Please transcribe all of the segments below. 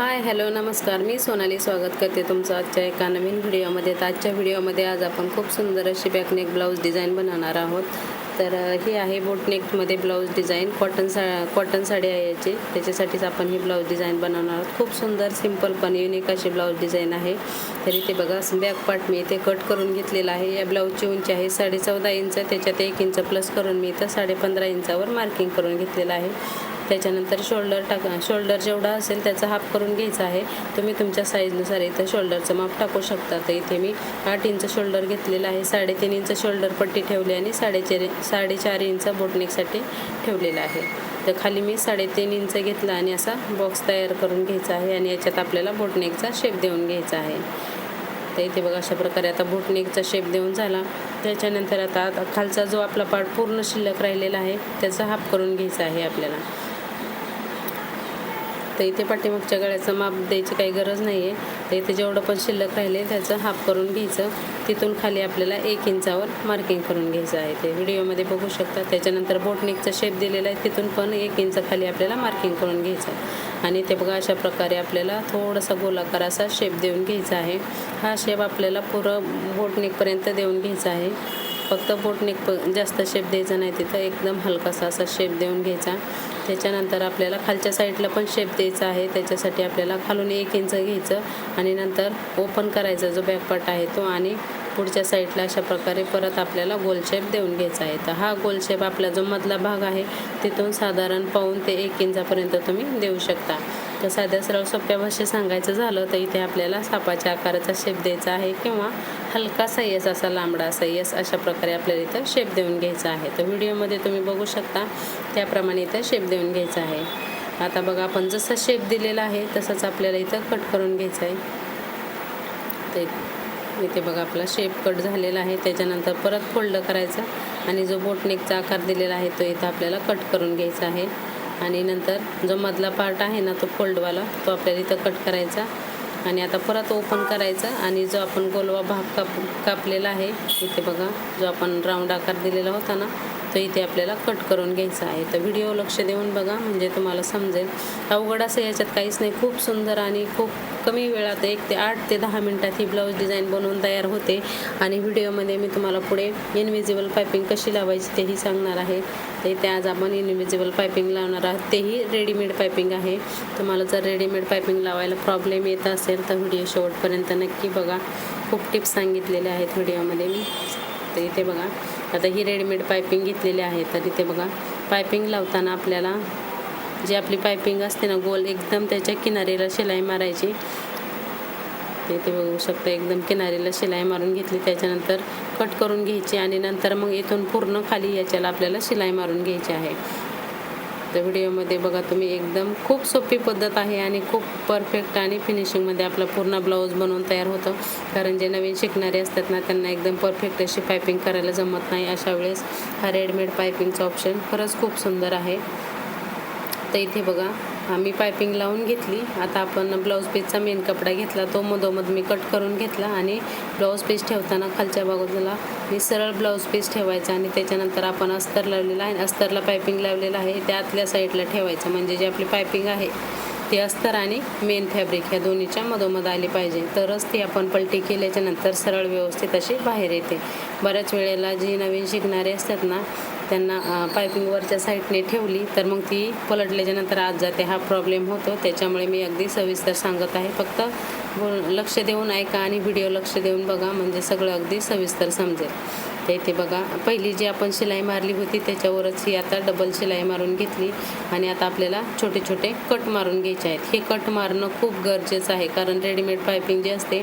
Hi hello नमस्कार. मी सोनाली स्वागत करते तुमचं आजच्या एका नवीन व्हिडिओमध्ये. तर आजच्या व्हिडिओमध्ये आज आपण खूप सुंदर अशी बॅकनेक ब्लाऊज डिझाईन बनवणार आहोत. तर ही आहे बोटनेकमध्ये ब्लाऊज डिझाईन कॉटन सा कॉटन साडी आहे याची. त्याच्यासाठीच आपण ही ब्लाऊज डिझाईन बनवणार आहोत. खूप सुंदर सिंपल पण युनिक अशी ब्लाऊज डिझाईन आहे. तर इथे बघा बॅक पार्ट मी इथे कट करून घेतलेला आहे. या ब्लाऊजची उंची आहे साडे चौदा इंच. त्याच्यात एक इंच प्लस करून मी इथं साडे पंधरा इंचावर मार्किंग करून घेतलेलं आहे. त्याच्यानंतर शोल्डर टाका शोल्डर जेवढा असेल त्याचा हाफ करून घ्यायचा आहे. तुम्ही तुमच्या साईजनुसार इथं शोल्डरचं माप टाकू शकता. तर इथे मी आठ इंच शोल्डर घेतलेलं आहे. साडेतीन इंच शोल्डर पट्टी ठेवली आणि साडेचार साडेचार इंच बोटनेकसाठी ठेवलेलं आहे. तर खाली मी साडेतीन इंच घेतला आणि असा बॉक्स तयार करून घ्यायचा आहे आणि याच्यात आपल्याला बोटनेकचा शेप देऊन घ्यायचा आहे. तर इथे बघा अशा प्रकारे आता बोटनेकचा शेप देऊन झाला. त्याच्यानंतर आता खालचा जो आपला पार्ट पूर्ण शिल्लक राहिलेला आहे त्याचा हाफ करून घ्यायचा आहे आपल्याला. तर इथे पाठीमागच्या गळ्याचं माप द्यायची काही गरज नाही आहे तर इथे जेवढं पण शिल्लक राहिले त्याचं हाफ करून घ्यायचं. तिथून खाली आपल्याला एक इंचावर मार्किंग करून घ्यायचं आहे ते. व्हिडिओमध्ये बघू शकता. त्याच्यानंतर बोटनिकचा शेप दिलेला आहे. तिथून पण एक इंच खाली आपल्याला मार्किंग करून घ्यायचं आणि ते बघा अशा प्रकारे आपल्याला थोडासा गोलाकार असा शेप देऊन घ्यायचा आहे. हा शेप आपल्याला पुरं बोटनेकपर्यंत देऊन घ्यायचा आहे. फक्त बोटनेक प जास्त शेप द्यायचा नाही तिथं एकदम हलकासा असा शेप देऊन घ्यायचा. त्याच्यानंतर आपल्याला खालच्या साईडला पण शेप द्यायचा आहे. त्याच्यासाठी आपल्याला खालून एक इंच घ्यायचं आणि नंतर ओपन करायचा जो बॅक आहे तो आणि पुढच्या साईडला अशा प्रकारे परत आपल्याला गोल शेप देऊन घ्यायचा आहे. तर हा गोल शेप आपला जो मधला भाग आहे तिथून साधारण पाऊन ते एक इंचापर्यंत तुम्ही देऊ शकता. तर साध्या सरळ सोप्या भाषेत सांगायचं झालं तर इथे आपल्याला सापाच्या आकाराचा शेप द्यायचा आहे किंवा हलका सय्यस असा लांबडा सय्यस अशा प्रकारे आपल्याला इथं शेप देऊन घ्यायचा आहे. तर व्हिडिओमध्ये तुम्ही बघू शकता त्याप्रमाणे इथं शेप देऊन घ्यायचा आहे. आता बघा आपण जसा शेप दिलेला आहे तसंच आपल्याला इथं कट करून घ्यायचं आहे. ते इथे बघा आपला शेप कट झालेला आहे. त्याच्यानंतर परत फोल्ड करायचा आणि जो बोटनेकचा आकार दिलेला आहे तो इथं आपल्याला कट करून घ्यायचा आहे. आणि नंतर जो मधला पार्ट आहे ना तो फोल्डवाला तो आपल्याला इथं कट करायचा. आणि आता परत ओपन करायचा आणि जो आपण गोलवा भाग काप कापलेला आहे इथे बघा जो आपण राऊंड आकार दिलेला होता ना तर इथे आपल्याला कट करून घ्यायचा आहे. तर व्हिडिओ लक्ष देऊन बघा म्हणजे तुम्हाला समजेल. अवघड असं याच्यात काहीच नाही. खूप सुंदर आणि खूप कमी वेळात एक ते आठ ते दहा मिनटात ही ब्लाऊज डिझाईन बनवून तयार होते. आणि व्हिडिओमध्ये मी तुम्हाला पुढे इनविजिबल पायपिंग कशी लावायची तेही सांगणार आहे. तर इथे आज आपण इनविजिबल पायपिंग लावणार आहोत. तेही रेडीमेड पायपिंग आहे. तुम्हाला जर रेडीमेड पायपिंग लावायला प्रॉब्लेम येत असेल तर व्हिडिओ शेवटपर्यंत नक्की बघा. खूप टिप्स सांगितलेल्या आहेत व्हिडिओमध्ये मी. तर इथे बघा. आता ही रेडीमेड पायपिंग घेतलेली आहे. तर इथे बघा पायपिंग लावताना आपल्याला जी आपली पायपिंग असते ना गोल एकदम त्याच्या किनारीला शिलाई मारायची. ते इथे बघू शकता एकदम किनारीला शिलाई मारून घेतली. त्याच्यानंतर कट करून घ्यायची आणि नंतर मग इथून पूर्ण खाली याच्याला आपल्याला शिलाई मारून घ्यायची आहे. तर व्हिडिओमध्ये बघा तुम्ही एकदम खूप सोपी पद्धत आहे आणि खूप परफेक्ट आणि फिनिशिंगमध्ये आपला पूर्ण ब्लाऊज बनवून तयार होतं. कारण जे नवीन शिकणारे असतात ना त्यांना एकदम परफेक्ट अशी पायपिंग करायला जमत नाही. अशा वेळेस हा रेडमेड पायपिंगचा ऑप्शन खरंच खूप सुंदर आहे. तर इथे बघा आम्ही पायपिंग लावून घेतली. आता आपण ब्लाऊज पीसचा मेन कपडा घेतला तो मधोमध मी कट करून घेतला आणि ब्लाऊज पीस ठेवताना खालच्या बाजूला मी सरळ ब्लाऊज पीस ठेवायचा आणि त्याच्यानंतर आपण अस्तर लावलेला आहे. अस्तरला पायपिंग लावलेलं आहे त्या आतल्या साईडला ठेवायचं. म्हणजे जे आपली पायपिंग आहे ती अस्तर आणि मेन फॅब्रिक ह्या दोन्हीच्या मधोमध आली पाहिजे. तरच ती आपण पलटी केल्याच्यानंतर सरळ व्यवस्थित अशी बाहेर येते. बऱ्याच वेळेला जी नवीन शिकणारे असतात ना त्यांना पायपिंग वरच्या साईडने ठेवली तर मग ती पलटल्याच्यानंतर आज आत जाते हा प्रॉब्लेम होतो. त्याच्यामुळे मी अगदी सविस्तर सांगत आहे. फक्त बोल लक्ष देऊन ऐका आणि व्हिडिओ लक्ष देऊन बघा म्हणजे सगळं अगदी सविस्तर समजेल. तर इथे बघा पहिली जी आपण शिलाई मारली होती त्याच्यावरच ही आता डबल शिलाई मारून घेतली आणि आता आपल्याला छोटे छोटे कट मारून घ्यायचे आहेत. हे कट मारणं खूप गरजेचं आहे कारण रेडीमेड पायपिंग जी असते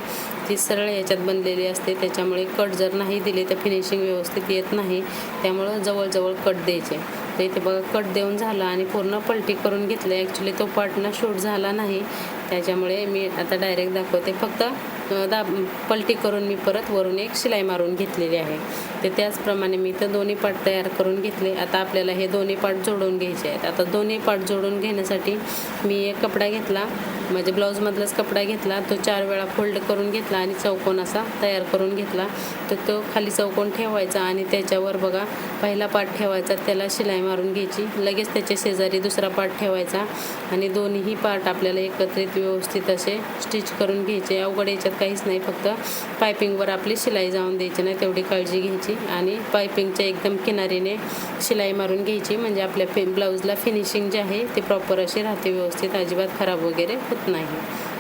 ती सरळ याच्यात बनलेली असते. त्याच्यामुळे कट जर नाही दिले तर फिनिशिंग व्यवस्थित येत नाही. त्यामुळं जवळजवळ कट द्यायचे. तर इथे बघा कट देऊन झाला आणि पूर्ण पलटी करून घेतलं. ॲक्च्युली तो पार्टना शूट झाला नाही. त्याच्यामुळे मी आता डायरेक्ट दाखवते. फक्त दा पलटी करून मी परत वरून एक शिलाई मारून घेतलेली आहे. तर त्याचप्रमाणे मी तर दोन्ही पार्ट तयार करून घेतले. आता आपल्याला हे दोन्ही पार्ट जोडून घ्यायचे आहेत. आता दोन्ही पार्ट जोडून घेण्यासाठी मी एक कपडा घेतला. म्हणजे ब्लाऊजमधलाच कपडा घेतला तो चार वेळा फोल्ड करून घेतला आणि चौकोन असा तयार करून घेतला. तर तो खाली चौकोन ठेवायचा आणि त्याच्यावर बघा पहिला पार्ट ठेवायचा त्याला शिलाई मारून घ्यायची. लगेच त्याच्या शेजारी दुसरा पार्ट ठेवायचा आणि दोन्ही पार्ट आपल्याला एकत्रित व्यवस्थित असे स्टिच करून घ्यायचे. अवघड याच्यात काहीच नाही फक्त पायपिंगवर आपली शिलाई जाऊन द्यायची नाही तेवढी काळजी घ्यायची आणि पायपिंगच्या एकदम किनारीने शिलाई मारून घ्यायची. म्हणजे आपल्या फि ब्लाऊजला फिनिशिंग जे आहे ते प्रॉपर अशी राहते व्यवस्थित अजिबात खराब वगैरे होत नाही.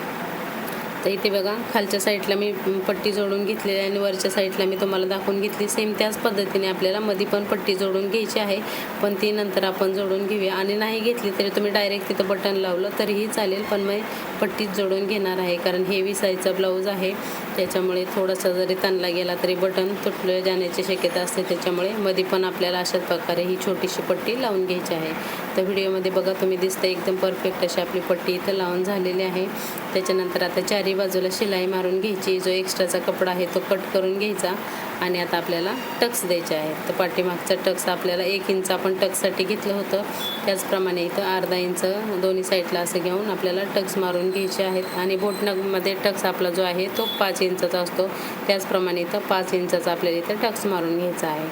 तर इथे बघा खालच्या साईडला मी पट्टी जोडून घेतलेली आहे आणि वरच्या साईडला मी तुम्हाला दाखवून घेतली. सेम त्याच पद्धतीने आपल्याला मध्ये पण पट्टी जोडून घ्यायची आहे पण ती नंतर आपण जोडून घेऊया. आणि नाही घेतली तरी तुम्ही डायरेक्ट तिथं बटन लावलं तरीही चालेल पण मी पट्टीच जोडून घेणार आहे. कारण हेवी साईजचा ब्लाऊज आहे त्याच्यामुळे थोडासा जरी ताणला गेला तरी बटन तुटलं जाण्याची शक्यता असते. त्याच्यामुळे मध्ये पण आपल्याला अशाच प्रकारे ही छोटीशी पट्टी लावून घ्यायची आहे. तर व्हिडिओमध्ये बघा तुम्ही दिसतं एकदम परफेक्ट अशी आपली पट्टी इथं लावून झालेली आहे. त्याच्यानंतर आता चारी बाजूला शिलाई मारून घ्यायची. जो एक्स्ट्राचा कपडा आहे तो कट करून घ्यायचा आणि आता आपल्याला टक्स द्यायचे आहेत. तर पाठीमागचा टक्स आपल्याला एक इंच आपण टक्ससाठी घेतलं होतं. त्याचप्रमाणे इथं अर्धा इंच दोन्ही साईडला असं घेऊन आपल्याला टक्स मारून घ्यायचे आहेत. आणि बोटनगमध्ये टक्स आपला जो आहे तो पाच इंचाचा असतो. त्याचप्रमाणे इथं पाच इंचाचा आपल्याला इथं टक्स मारून घ्यायचा आहे.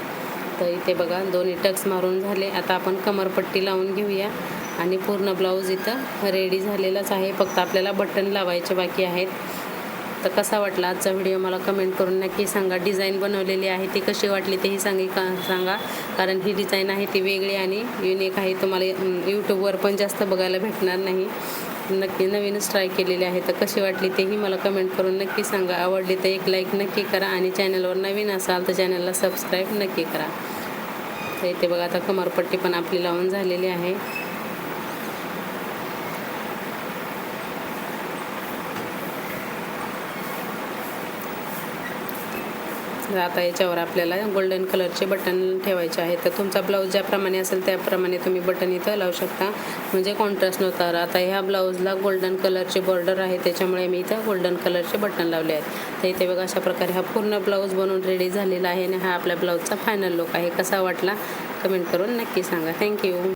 तर इथे बघा दोन्ही टक्स मारून झाले. आता आपण कमरपट्टी लावून घेऊया. आणि पूर्ण ब्लाऊज इथं रेडी झालेलाच आहे. फक्त आपल्याला बटन लावायचे बाकी आहेत. तर कसा वाटला आजचा व्हिडिओ मला कमेंट करून नक्की सांगा. डिझाईन बनवलेली आहे ती कशी वाटली तेही सांगी का सांगा. कारण ही डिझाईन आहे ती वेगळी आणि युनिक आहे. तुम्हाला यूट्यूबवर पण जास्त बघायला भेटणार नाही. नक्की नवीनच ट्राय केलेली आहे. तर कशी वाटली तेही मला कमेंट करून नक्की सांगा. आवडली तर एक लाईक नक्की करा आणि चॅनलवर नवीन असाल तर चॅनलला सबस्क्राईब नक्की करा. तर इथे बघा आता कमरपट्टी पण आपली लावून झालेली आहे. आता याच्यावर आपल्याला गोल्डन कलरचे बटन ठेवायचे आहे तर तुमचा ब्लाऊज ज्याप्रमाणे असेल त्याप्रमाणे तुम्ही बटन इथं लावू शकता. म्हणजे कॉन्ट्रास्ट नव्हता आता ह्या ब्लाऊजला गोल्डन कलरचे बॉर्डर आहे. त्याच्यामुळे मी इथं गोल्डन कलरचे बटन लावले आहेत. तर इथे बघा अशा प्रकारे हा पूर्ण ब्लाऊज बनवून रेडी झालेला आहे. आणि हा आपल्या ब्लाऊजचा फायनल लुक आहे. कसा वाटला? कमेंट करून नक्की सांगा. थँक्यू